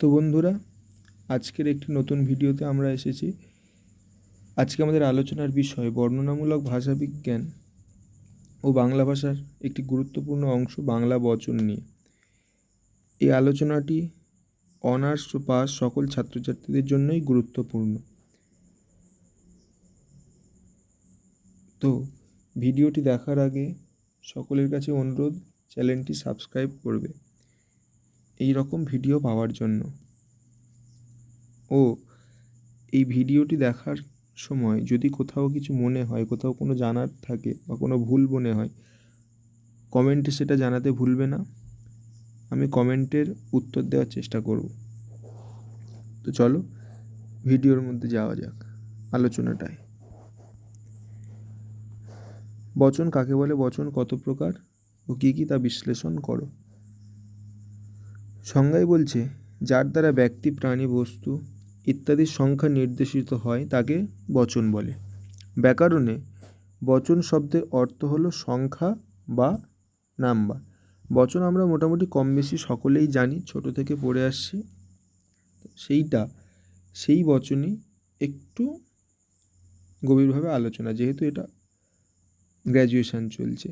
তো বন্ধুরা, আজকের একটি নতুন ভিডিওতে আমরা এসেছি। আজকে আমাদের আলোচনার বিষয় বর্ণনামূলক ভাষাবিজ্ঞান ও বাংলা ভাষার একটি গুরুত্বপূর্ণ অংশ বাংলা বচন নিয়ে। এই আলোচনাটি অনার্স পাস সকল ছাত্রছাত্রীদের জন্যই গুরুত্বপূর্ণ। তো ভিডিওটি দেখার আগে সকলের কাছে অনুরোধ, চ্যানেলটি সাবস্ক্রাইব করবে। এই রকম ভিডিও পাওয়ার জন্য। ও, এই ভিডিওটি দেখার সময় যদি কোথাও কিছু মনে হয়, কোথাও কোনো জানার থাকে বা কোনো ভুল মনে হয়, কমেন্টে সেটা জানাতে ভুলবে না। আমি কমেন্টের উত্তর দেওয়ার চেষ্টা করব। তো চলো, ভিডিওর মধ্যে যাওয়া যাক, আলোচনাটায়। বচন কাকে বলে? বচন কত প্রকার? ও কী কী তা বিশ্লেষণ করো। সংজ্ঞায় বলছে, যার দ্বারা ব্যক্তি, প্রাণী, বস্তু ইত্যাদির সংখ্যা নির্দেশিত হয় তাকে বচন বলে। ব্যাকরণে, বচন শব্দের অর্থ হলো সংখ্যা বা নাম্বার। বচন আমরা মোটামুটি কম বেশি সকলেই জানি, ছোট থেকে পড়ে আসছি। সেইটা, সেই বচনই একটু গভীরভাবে আলোচনা, যেহেতু এটা গ্র্যাজুয়েশান চলছে।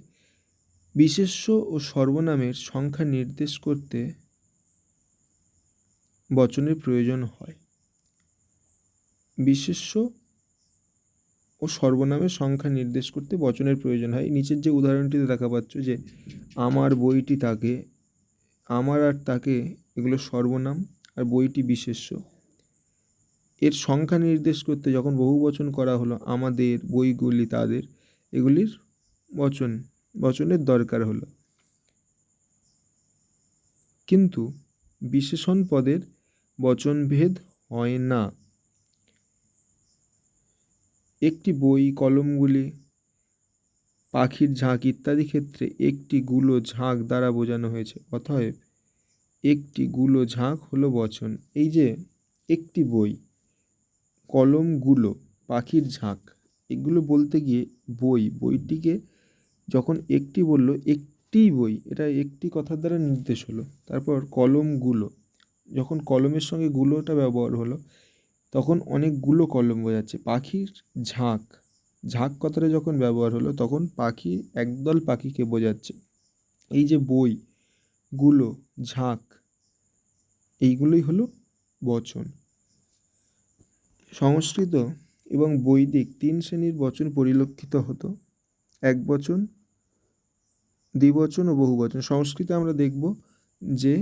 বিশেষ্য ও সর্বনামের সংখ্যা নির্দেশ করতে বচনের প্রয়োজন হয়। বিশেষ্য ও সর্বনামের সংখ্যা নির্দেশ করতে বচনের প্রয়োজন হয়। নিচের যে উদাহরণটিতে দেখা পাচ্ছ যে, আমার বইটি তাকে, আমার আর তাকে, এগুলো সর্বনাম আর বইটি বিশেষ্য। এর সংখ্যা নির্দেশ করতে যখন বহু বচন করা হলো, আমাদের বইগুলি তাদের, এগুলির বচন, বচনের দরকার হলো। কিন্তু বিশেষণ পদের বচনভেদ হয় না। একটি বই, কলমগুলি, পাখির ঝাঁক ইত্যাদি ক্ষেত্রে একটি গুলো ঝাঁক দ্বারা বোঝানো হয়েছে, অতএব একটি গুলো ঝাঁক হলো বচন। এই যে একটি বই, কলমগুলো, পাখির ঝাঁক, এগুলো বলতে গিয়ে বই, বইটিকে যখন একটি বলল একটিই বই, এটা একটি কথার দ্বারা নির্দেশ হলো। তারপর কলমগুলো যখন কলমের সঙ্গে গুলোটা ব্যবহার হলো, তখন অনেকগুলো কলম বোঝাচ্ছে। পাখির ঝাঁক ঝাঁক কথাটা যখন ব্যবহার হলো, তখন পাখি একদল পাখিকে বোঝাচ্ছে। এই যে বই, গুলো, ঝাঁক, এইগুলোই হলো বচন। সংস্কৃত এবং বৈদিক তিন শ্রেণির বচন পরিলক্ষিত হতো। এক বচন দ্বিবচন ও বহুবচন সংস্কৃতে আমরা দেখব যে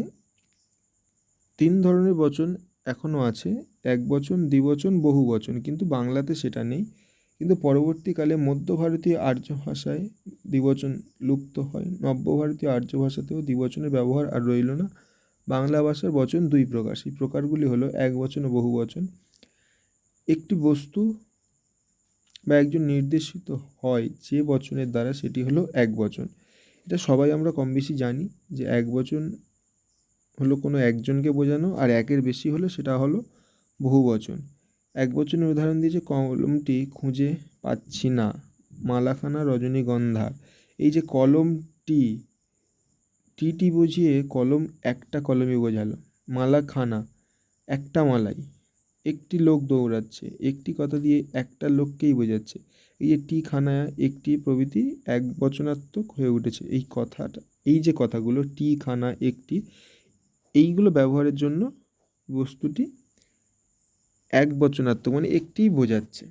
তিন ধরনের বচন এখনও আছে। এক বচন, দ্বিবচন, বহু বচন। কিন্তু বাংলাতে সেটা নেই। কিন্তু পরবর্তীকালে মধ্য ভারতীয় আর্য ভাষায় দ্বিবচন লুপ্ত হয়। নব্য ভারতীয় আর্য ভাষাতেও দ্বিবচনের ব্যবহার আর রইল না। বাংলা ভাষার বচন দুই প্রকার। সেই প্রকারগুলি হলো এক বচন ও বহু বচন। একটি বস্তু বা একজন নির্দেশিত হয় যে বচনের দ্বারা সেটি হলো এক বচন। এটা সবাই আমরা কম বেশি জানি যে এক বচন হলো কোনো একজনকে বোঝানো আর একের বেশি হলে সেটা হলো বহু বচন। এক বচনের উদাহরণ দিয়েছে, কলমটি খুঁজে পাচ্ছি না। মালাখানা রজনীগন্ধা এই যে কলমটি, টিটি বুঝিয়ে কলম একটা কলমই বোঝালো। মালাখানা, একটা মালাই। একটি লোক দৌড়াচ্ছে, একটি কথা দিয়ে একটা লোককেই বোঝাচ্ছে। এই যে টি খানা একটি প্রভৃতি এক বচনাত্মক হয়ে উঠেছে। এই কথাটা, এই যে কথাগুলো টি খানা একটি এইগুলো ব্যবহারের জন্য বস্তুটি এক বচনাত্মক মানে একটিই বোঝাচ্ছে।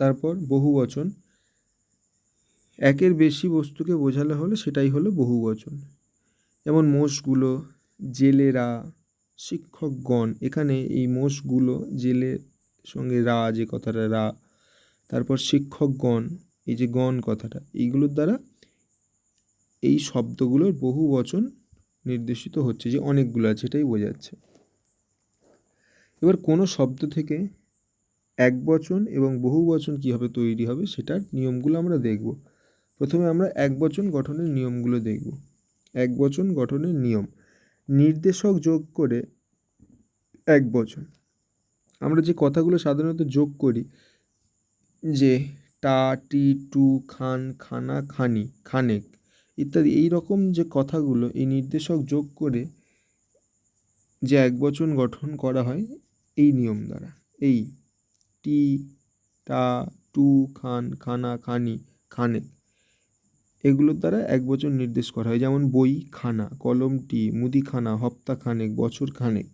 তারপর বহু বচন। একের বেশি বস্তুকে বোঝালে হলে সেটাই হলো বহু বচন। যেমন মোষগুলো, জেলেরা, শিক্ষকগণ, এখানে এই মোষগুলো জেলের সঙ্গে রা যে কথাটা রা, তারপর শিক্ষকগণ, এই যে গণ কথাটা, এইগুলোর দ্বারা এই শব্দগুলোর বহু বচন নির্দেশিত হচ্ছে যে অনেকগুলো আছে, এটাই বোঝাচ্ছে এবার কোনো শব্দ থেকে এক বচন এবং বহু বচন কীভাবে তৈরি হবে সেটার নিয়মগুলো আমরা দেখব। প্রথমে আমরা এক বচন গঠনের নিয়মগুলো দেখব। এক বচন গঠনের নিয়ম। নির্দেশক যোগ করে এক বচন। আমরা যে কথাগুলো সাধারণত যোগ করি যে টা, টি, টু, খান, খানা, খানি, খানেক ইত্যাদি। এই রকম যে কথাগুলো, এই নির্দেশক যোগ করে যে একবচন গঠন করা হয়, এই নিয়ম দ্বারা। এই টি, টা, টু, খান, খানা, খানি, খানে। এগুলোর দ্বারা একবচন নির্দেশ করা হয়। যেমন বই, খানা কলমটি মুদিখানা হপ্তা খানেক, বছর খানেক।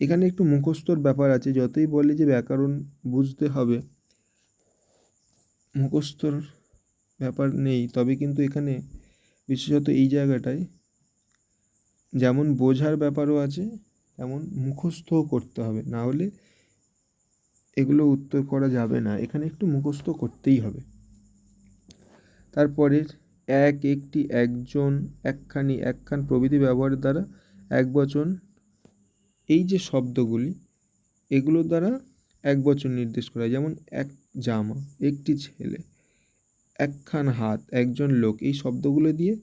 এখানে একটু মুখস্থর ব্যাপার আছে। যতই বলে যে ব্যাকরণ বুঝতে হবে, মুখস্থর ব্যাপার নেই। তবে কিন্তু এখানে বিশেষত এই জায়গাটায় যেমন বোঝার ব্যাপারও আছে, তেমন মুখস্থও করতে হবে। না হলে এগুলো উত্তর করা যাবে না। এখানে একটু মুখস্থ করতেই হবে। তারপরের এক একটি, একজন, একখানি, একখান প্রভৃতি ব্যবহারের দ্বারা এক বচন এই যে শব্দগুলি এগুলোর দ্বারা এক বচন নির্দেশ করা যেমন এক জামা, একটি ছেলে একখান হাত, একজন লোক, এই শব্দগুলো দিয়ে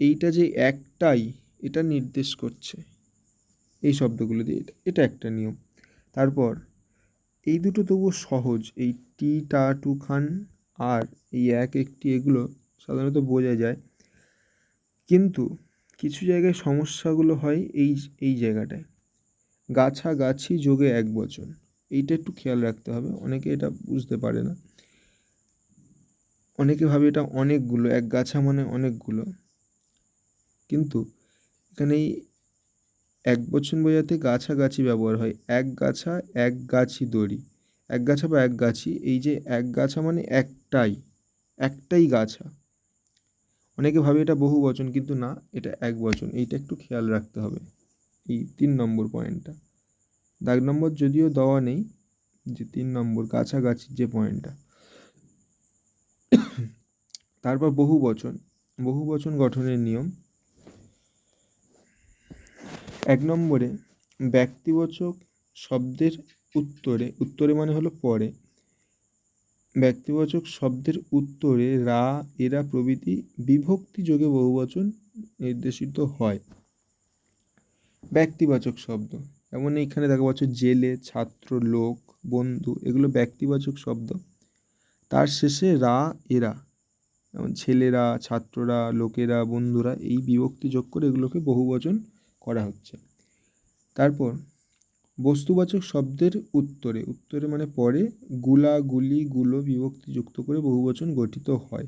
এইটা যে একটাই, এটা নির্দেশ করছে। এই শব্দগুলো দিয়ে এটা একটা নিয়ম। তারপর, এই দুটো তবুও সহজ, এই টি, টা, টু, খান আর এই এক, একটি, এগুলো সাধারণত বোঝা যায়। কিন্তু কিছু জায়গায় সমস্যাগুলো হয় এই এই জায়গাটায়। গাছা গাছি যোগে এক বচন, এইটা একটু খেয়াল রাখতে হবে, অনেকে এটা বুঝতে পারে না। অনেকে ভাবে এটা অনেকগুলো, এক গাছা মানে অনেকগুলো। কিন্তু এখানে এই এক বচন বোঝাতে গাছাগাছি ব্যবহার হয়। এক গাছা, এক গাছি দড়ি। এক গাছা বা এক গাছি, এই যে এক গাছা মানে একটাই একটাই গাছা। অনেকে ভাবে এটা বহু বচন, কিন্তু না, এটা এক বচন। এইটা একটু খেয়াল রাখতে হবে, এই তিন নম্বর পয়েন্টটা। দাগ নম্বর যদিও দেওয়া নেই, যে তিন নম্বর কাছাকাছির যে পয়েন্টটা। তারপর বহু বচন বহু বচন গঠনের নিয়ম। এক নম্বরে, ব্যক্তিবাচক শব্দের উত্তরে উত্তরে মানে হলো পরে। ব্যক্তিবাচক শব্দের উত্তরে রা, এরা প্রভৃতি বিভক্তি যোগে বহুবচন নির্দেশিত হয়। ব্যক্তিবাচক শব্দ, যেমন এইখানে দেখা পাচ্ছ জেলে, ছাত্র, লোক, বন্ধু, এগুলো ব্যক্তিবাচক শব্দ। তার শেষে রা, এরা। যেমন ছেলেরা, ছাত্ররা, লোকেরা, বন্ধুরা এই বিভক্তি যোগ করে এগুলোকে বহুবচন করা হচ্ছে। তারপর বস্তুবাচক শব্দের উত্তরে উত্তরে মানে পরে গুলা, গুলি, গুলো বিভক্তি যুক্ত করে বহুবচন গঠিত হয়।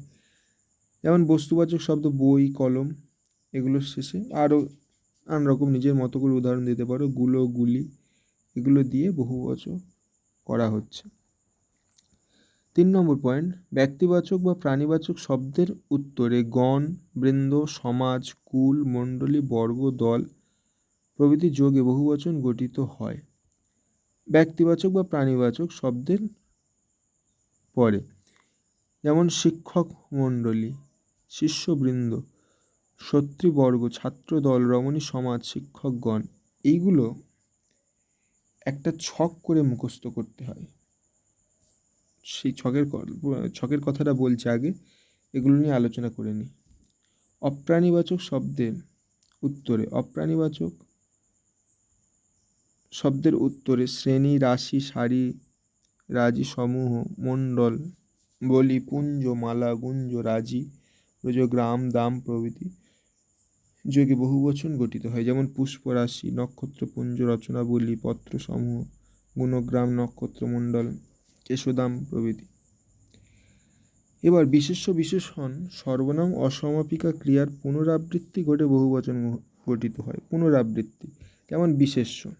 যেমন বস্তুবাচক শব্দ বই, কলম, এগুলোর শেষে আরও নানান রকম নিজের মতো করে উদাহরণ দিতে পারো, গুলো, গুলি, এগুলো দিয়ে বহুবচন করা হচ্ছে। তিন নম্বর পয়েন্ট ব্যক্তিবাচক বা প্রাণীবাচক শব্দের উত্তরে গণ, বৃন্দ, সমাজ, কুল, মণ্ডলী, বর্গ, দল, প্রভৃতি যোগে বহুবচন গঠিত হয়। ব্যক্তিবাচক বা প্রাণীবাচক শব্দের পরে, যেমন শিক্ষক মণ্ডলী, শিষ্যবৃন্দ শত্রুবর্গ ছাত্রদল, রমণী সমাজ, শিক্ষকগণ, এইগুলো একটা ছক করে মুখস্থ করতে হয়। সেই ছকের ছকের কথাটা বলছে আগে, এগুলো নিয়ে আলোচনা করে নিই অপ্রাণীবাচক শব্দের উত্তরে, অপ্রাণীবাচক শব্দের উত্তরে শ্রেণি, রাশি, সারি, রাজি, সমূহ, মণ্ডল, বলি, পুঞ্জ, মালা, গুঞ্জ, রাজি রোজ গ্রাম, দাম, প্রভৃতি যোগে বহুবচন গঠিত হয়। যেমন পুষ্পরাশি নক্ষত্রপুঞ্জ রচনাবলী পত্রসমূহ গুণগ্রাম নক্ষত্রমণ্ডল কেশদাম প্রভৃতি। এবার বিশেষ্য বিশেষণ সর্বনাম অসমাপিকা ক্রিয়ার পুনরাবৃত্তি ঘটে বহুবচন গঠিত হয়। পুনরাবৃত্তি যেমন বিশেষ্য?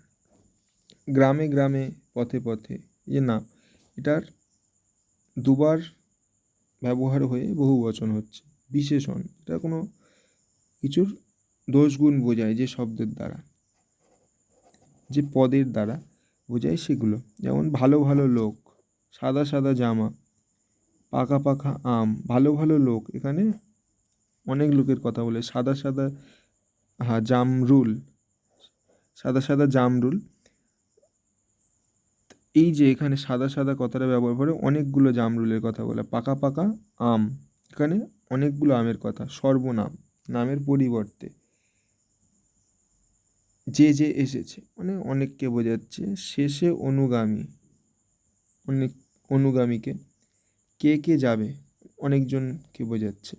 গ্রামে গ্রামে, পথে পথে যে না এটার দুবার ব্যবহার হয়ে বহু বচন হচ্ছে। বিশেষণ, এটা কোনো কিছুর দোষগুণ বোঝায় যে শব্দের দ্বারা, যে পদের দ্বারা বোঝায় সেগুলো। যেমন ভালো ভালো লোক সাদা সাদা জামা, পাকা পাকা আম, ভালো ভালো লোক এখানে। অনেক লোকের কথা বলে, সাদা সাদা হ্যাঁ জামরুল সাদা সাদা জামরুল এই যে এখানে সাদা সাদা কথাটা ব্যবহার করে অনেকগুলো জামরুলের কথা বলে, পাকা পাকা আম, এখানে অনেকগুলো আমের কথা, সর্বনাম, নামের পরিবর্তে। যে যে এসেছে মানে অনেককে বোঝাচ্ছে, শেষে অনুগামী। অনেক অনুগামীকে কে কে যাবে অনেকজনকে বোঝাচ্ছে।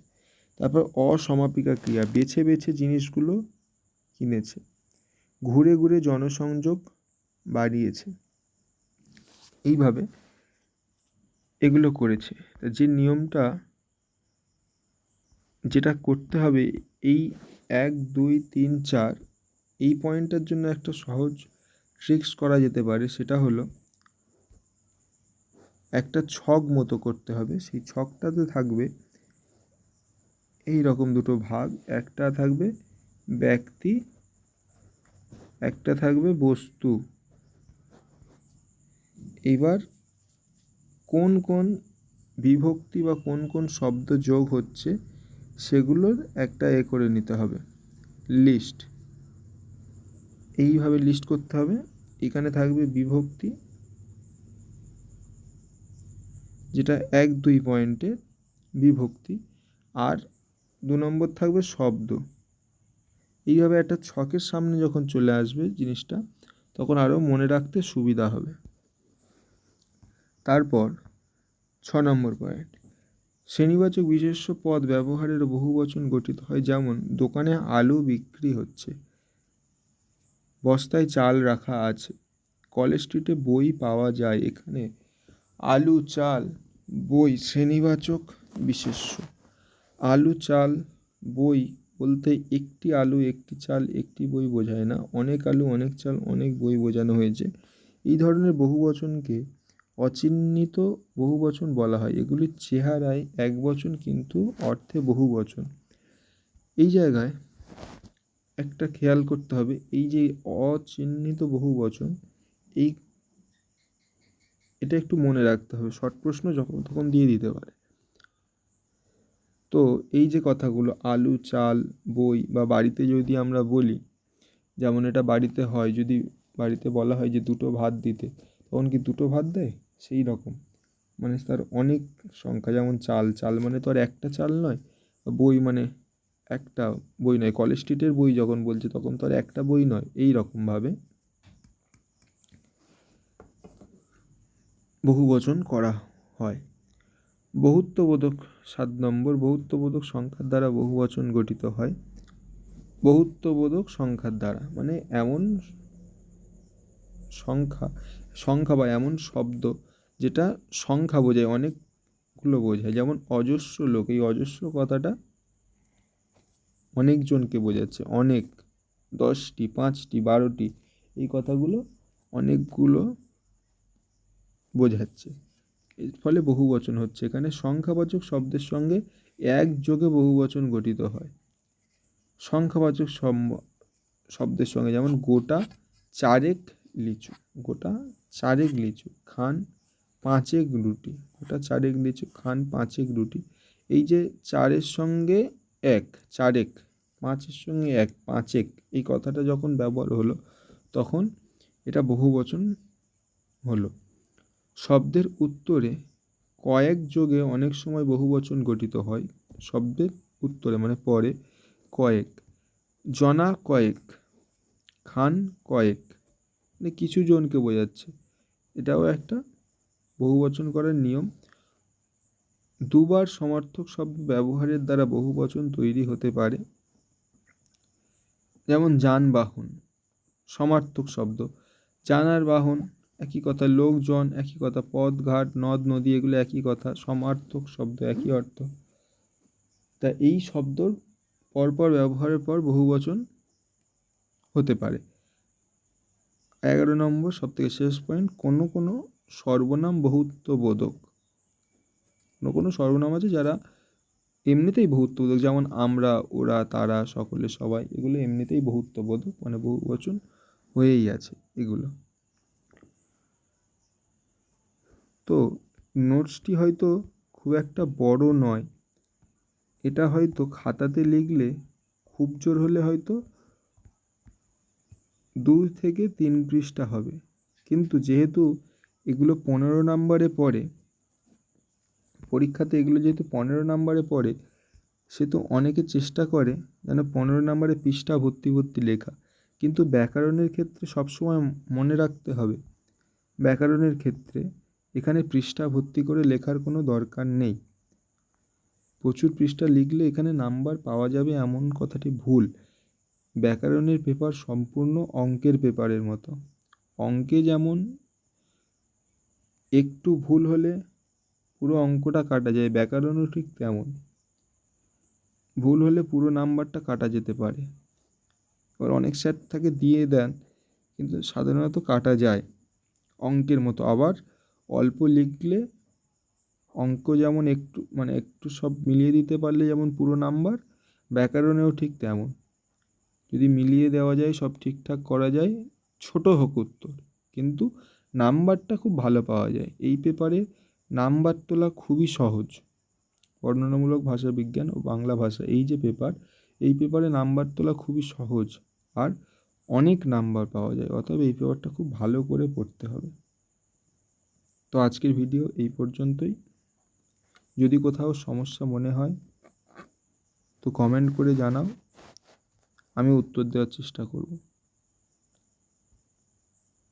তারপর অসমাপিকা ক্রিয়া, বেছে বেছে জিনিসগুলো কিনেছে, ঘুরে ঘুরে জনসংযোগ বাড়িয়েছে। এইভাবে এগুলো করেছে। তা যে নিয়মটা যেটা করতে হবে এই এক, দুই, তিন, চার, এই পয়েন্টটার জন্য একটা সহজ ট্রিক্স করা যেতে পারে, সেটা হলো একটা ছক মতো করতে হবে। সেই ছকটাতে থাকবে এই রকম দুটো ভাগ। একটা থাকবে ব্যক্তি, একটা থাকবে বস্তু। এবার কোন কোন বিভক্তি বা কোন কোন শব্দ যোগ হচ্ছে সেগুলোর একটা এ করে নিতে হবে। লিস্ট। এইভাবে লিস্ট করতে হবে। এখানে থাকবে বিভক্তি যেটা এক দুই পয়েন্টে বিভক্তি, আর দু নম্বর থাকবে শব্দ। এইভাবে একটা ছকের সামনে যখন চলে আসবে জিনিসটা, তখন আরও মনে রাখতে সুবিধা হবে। তারপর ছ নম্বর পয়েন্ট। শ্রেণীবাচক বিশেষ্য পদ ব্যবহারের বহু বচন গঠিত হয়, যেমন দোকানে আলু বিক্রি হচ্ছে, বস্তায় চাল রাখা আছে কলেজ স্ট্রিটে বই পাওয়া যায় এখানে, আলু চাল বই শ্রেণীবাচক, বিশেষ্য। আলু চাল বই বলতে একটি আলু, একটি চাল, একটি বই বোঝায় না। অনেক আলু, অনেক চাল, অনেক বই বোঝানো হয়েছে। এই ধরনের বহু বচনকে অচিহ্নিত বহু বচন বলা হয়। এগুলির চেহারায় এক বচন কিন্তু অর্থে বহু বচন এই জায়গায় একটা খেয়াল করতে হবে, এই যে অচিহ্নিত বহু বচন এই এটা একটু মনে রাখতে হবে শর্ট প্রশ্ন যখন তখন দিয়ে দিতে পারে। তো এই যে কথাগুলো, আলু, চাল, বই বা বাড়িতে যদি আমরা বলি, যেমন এটা বাড়িতে হয়, যদি বাড়িতে বলা হয় যে দুটো ভাত দিতে, তখন কি দুটো ভাত দেয়? সেই রকম। মানে তার অনেক সংখ্যা, যেমন চাল চাল মানে তো আর একটা চাল নয়, বই মানে একটা বই নয়, কলেজ স্ট্রিটের বই যখন বলছে তখন তো আর একটা বই নয়, এই রকমভাবে। বহু বচন করা হয়। বহুত্ববোধক সাত নম্বর, বহুত্ববোধক সংখ্যার দ্বারা বহু বচন গঠিত হয়। বহুত্ববোধক সংখ্যার দ্বারা মানে এমন সংখ্যা সংখ্যা বা এমন শব্দ যেটা সংখ্যা বোঝায়, অনেকগুলো বোঝায়। যেমন অজস্র লোক, এই অজস্র কথাটা অনেকজনকে বোঝাচ্ছে। অনেক, দশটি, পাঁচটি, বারোটি, এই কথাগুলো অনেকগুলো বোঝাচ্ছে। এর ফলে বহু বচন হচ্ছে। এখানে সংখ্যাবাচক শব্দের সঙ্গে একযোগে বহু বচন গঠিত হয়। সংখ্যাবাচক শব্দের সঙ্গে যেমন গোটা, চারেক, লিচু। গোটা, চারেক, লিচু। খান, পাঁচেক, রুটি। গোটা, চারেক, লিচু। খান, পাঁচেক, রুটি। এই যে চারের সঙ্গে এক, চারেক, পাঁচের সঙ্গে এক, পাঁচেক, এই কথাটা যখন ব্যবহার হলো, তখন এটা বহু বচন হলো। শব্দের উত্তরে কয়েক যোগে অনেক সময় বহু বচন গঠিত হয়। শব্দের উত্তরে মানে পরে কয়েক। জনা কয়েক, খান কয়েক মানে কিছু জনকে বোঝাচ্ছে। এটাও একটা বহু বচন করার নিয়ম। দুবার সমার্থক শব্দ ব্যবহারের দ্বারা বহু বচন তৈরি হতে পারে। যেমন যানবাহন, সমার্থক শব্দ। জানার বাহন একই কথা, লোকজন একই কথা, পথ, ঘাট, নদ, নদী, এগুলো একই কথা, সমার্থক শব্দ, একই অর্থ। তা এই শব্দর পরপর ব্যবহারের পর বহু বচন হতে পারে। এগারো নম্বর সব থেকে শেষ পয়েন্ট, কোনো কোনো সর্বনাম বহুত্ববোধক কোনো কোনো সর্বনাম আছে যারা এমনিতেই বহুত্ববোধক যেমন আমরা, ওরা, তারা, সকলে, সবাই, এগুলো এমনিতেই বহুত্ববোধক মানে বহু বচন হয়েই আছে এগুলো। তো নোটসটি হয়তো খুব একটা বড় নয়। এটা হয়তো খাতাতে লিখলে খুব জোর হলে হয়তো দু থেকে তিন পৃষ্ঠা হবে। কিন্তু যেহেতু এগুলো পনেরো নাম্বারে পড়ে, পরীক্ষাতে এগুলো যেহেতু পনেরো নাম্বারে পড়ে, সে তো অনেকে চেষ্টা করে যেন পনেরো নাম্বারে পৃষ্ঠা ভর্তি ভর্তি লেখা। কিন্তু ব্যাকরণের ক্ষেত্রে সবসময় মনে রাখতে হবে। ব্যাকরণের ক্ষেত্রে এখানে পৃষ্ঠা ভর্তি করে লেখার কোনো দরকার নেই। প্রচুর পৃষ্ঠা লিখলে এখানে নাম্বার পাওয়া যাবে এমন কথাটি ভুল। ব্যাকরণের পেপার সম্পূর্ণ অঙ্কের পেপারের মতো। অঙ্কে যেমন একটু ভুল হলে পুরো অঙ্কটা কাটা যায়, ব্যাকরণও ঠিক তেমন। ভুল হলে পুরো নাম্বারটা কাটা যেতে পারে। এবার অনেক স্যার থাকে দিয়ে দেন, কিন্তু সাধারণত কাটা যায় অঙ্কের মতো। আবার অল্প লিখলে অঙ্ক যেমন একটু মানে একটু সব মিলিয়ে দিতে পারলে যেমন পুরো নাম্বার, ব্যাকরণেও ঠিক তেমন। যদি মিলিয়ে দেওয়া যায়, সব ঠিকঠাক করা যায়, ছোট হোক উত্তর, কিন্তু নাম্বারটা খুব ভালো পাওয়া যায়। এই পেপারে নাম্বার তোলা খুবই সহজ। বর্ণনামূলক ভাষা বিজ্ঞান ও বাংলা ভাষা, এই যে পেপার, এই পেপারে নাম্বার তোলা খুবই সহজ। আর অনেক নাম্বার পাওয়া যায়, অতএব এই পেপারটা খুব ভালো করে পড়তে হবে। তো আজকের ভিডিও এই পর্যন্তই। যদি কোথাও সমস্যা মনে হয়, তো কমেন্ট করে জানাও। আমি উত্তর দেওয়ার চেষ্টা করব।